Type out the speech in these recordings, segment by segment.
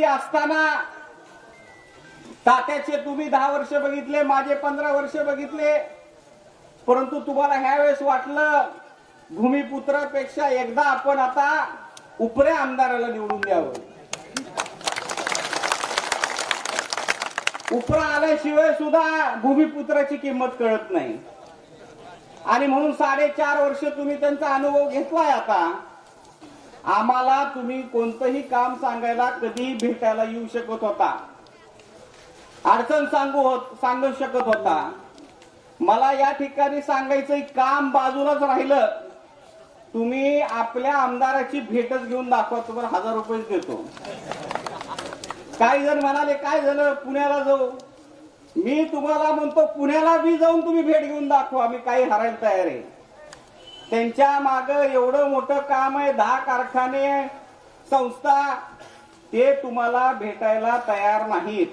परिस्थिती असताना तात्याचे तुम्ही दहा वर्ष बघितले माझे पंधरा वर्ष बघितले. परंतु तुम्हाला ह्यावेळेस वाटलं भूमिपुत्रापेक्षा एकदा आपण आता उपऱ्या आमदाराला निवडून द्यावं. उपरा आल्याशिवाय सुद्धा भूमिपुत्राची किंमत कळत नाही. आणि म्हणून साडेचार वर्ष तुम्ही त्यांचा अनुभव घेतलाय आता. आम्हाला तुम्ही कोणतंही काम सांगायला कधी भेटायला येऊ शकत होता. अडचण सांगू होत सांगू शकत होता. मला या ठिकाणी सांगायचं काम बाजूलाच राहिलं. तुम्ही आपल्या आमदाराची भेटच घेऊन दाखवा तुम्हाला हजार रुपये देतो. काही जण म्हणाले काय झालं? पुण्याला जाऊ. मी तुम्हाला म्हणतो पुण्याला बी जाऊन तुम्ही भेट घेऊन दाखवा मी काही हरायला तयार आहे. त्यांच्या माग एवढं मोठं काम आहे दहा कारखाने संस्था ते तुम्हाला भेटायला तयार नाहीत.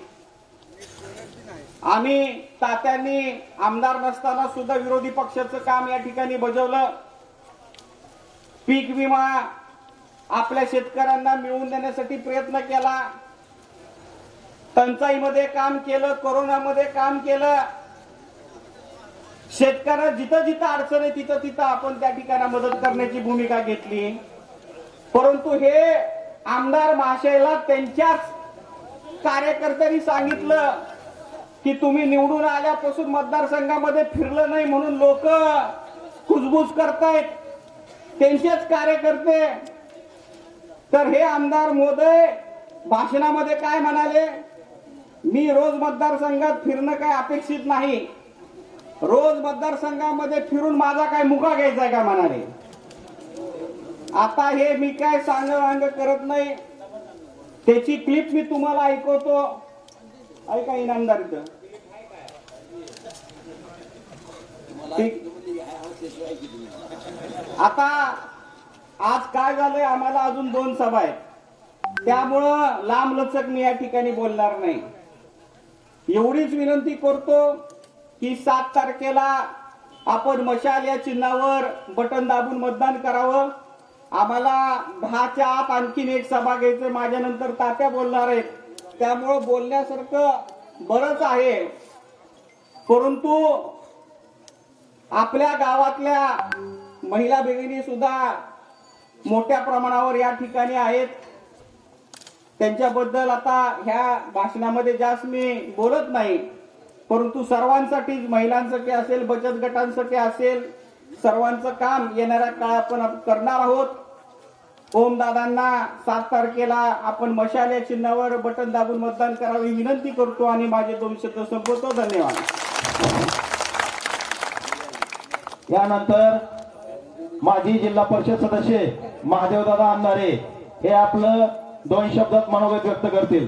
आम्ही तात्यांनी आमदार नसताना सुद्धा विरोधी पक्षाचं काम या ठिकाणी बजावलं. पीक विमा आपल्या शेतकऱ्यांना मिळवून देण्यासाठी प्रयत्न केला. टंचाईमध्ये काम केलं कोरोनामध्ये काम केलं. शेतकऱ्याला जिथं जिथं अडचण आहे तिथं तिथं आपण त्या ठिकाणी मदत करण्याची भूमिका घेतली. परंतु हे आमदार महाशयला त्यांच्याच कार्यकर्त्यांनी सांगितलं की तुम्ही निवडून आल्यापासून मतदारसंघामध्ये फिरलं नाही म्हणून लोक कुजबूज करतायत. त्यांचेच कार्यकर्ते. तर हे आमदार मोदय भाषणामध्ये काय म्हणाले? मी रोज मतदारसंघात फिरणं काय अपेक्षित नाही. रोज मतदारसंघामध्ये फिरून माझा काय मुका घ्यायचा आहे का म्हणाले? आता हे मी काय सांग वांग करत नाही. त्याची क्लिप मी तुम्हाला ऐकवतो. ऐका इनामदार ठीक. आता आज काय झालंय? आम्हाला अजून दोन सभा आहेत. त्यामुळं लांब लचक मी या ठिकाणी बोलणार नाही. एवढीच विनंती करतो. की सात तारखेला आपण मशाल या चिन्हावर बटन दाबून मतदान करावं. आम्हाला दहाच्या आत आणखीन एक सभा घ्यायचं माझ्यानंतर तात्या बोलणार आहेत. त्यामुळं बोलण्यासारखं बरंच आहे. परंतु आपल्या गावातल्या महिला भगिनी सुद्धा मोठ्या प्रमाणावर या ठिकाणी आहेत. त्यांच्याबद्दल आता ह्या भाषणामध्ये जास्त मी बोलत नाही. परंतु सर्वांसाठीच महिलांसाठी असेल बचत गटांसाठी असेल सर्वांचं काम येणाऱ्या काळात आपण करणार आहोत. ओमदादांना सात तारखेला आपण मशाल या चिन्हावर बटन दाबून मतदान करावे विनंती करतो आणि माझे दोन शब्द संपवतो. धन्यवाद. यानंतर माजी जिल्हा परिषद सदस्य महादेवदादा अंधारे हे आपलं दोन शब्दात मनोगत व्यक्त करतील.